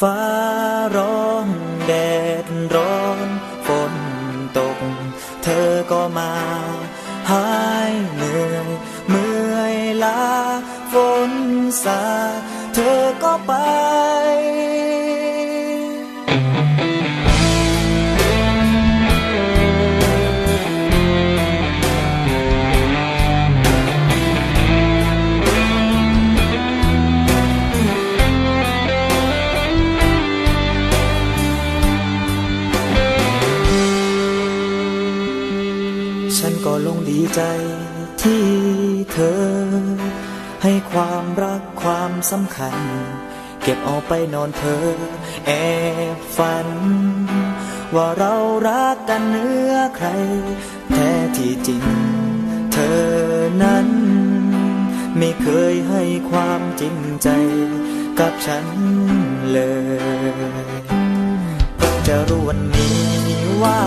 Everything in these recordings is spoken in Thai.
ฟ้าร้องแดดร้อนฝนตก เธอก็มาหายเหนื่อยเมื่อยล้าฝนสา เธอก็ไป ฉันก็ลงดีใจที่เธอ ให้ความรักความสำคัญ เก็บเอาไปนอนเธอ แอบฝัน ว่าเรารักกันเนื้อใคร แท้ที่จริง เธอนั้น ไม่เคยให้ความจริงใจกับฉันเลยจะรู้วันนี้ว่า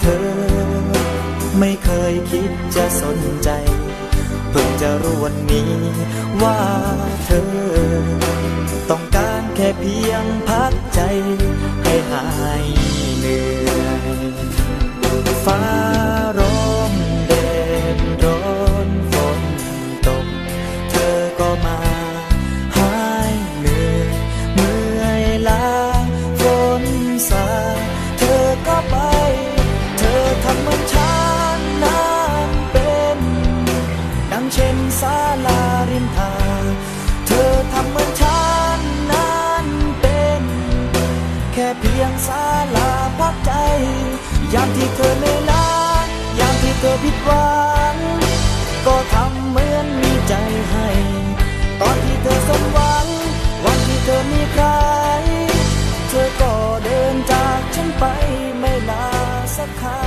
เธอ ไม่เคยคิดจะสนใจ เพิ่งจะรู้วันนี้ว่าเธอ ต้องการแค่เพียงพักใจให้หายเหนื่อยฟ้า ต็มศาลาริมทางเธอทำเหมือนฉันนั้นเป็น แค่เพียงศาลาพักใจ ยามที่เธอไม่รักยามที่เธอผิดหวังก็ทำเหมือนมีใจให้ ตอนที่เธอสมหวัง วันที่เธอมีใคร เธอก็เดินจากฉันไปไม่ลาสักครั้ง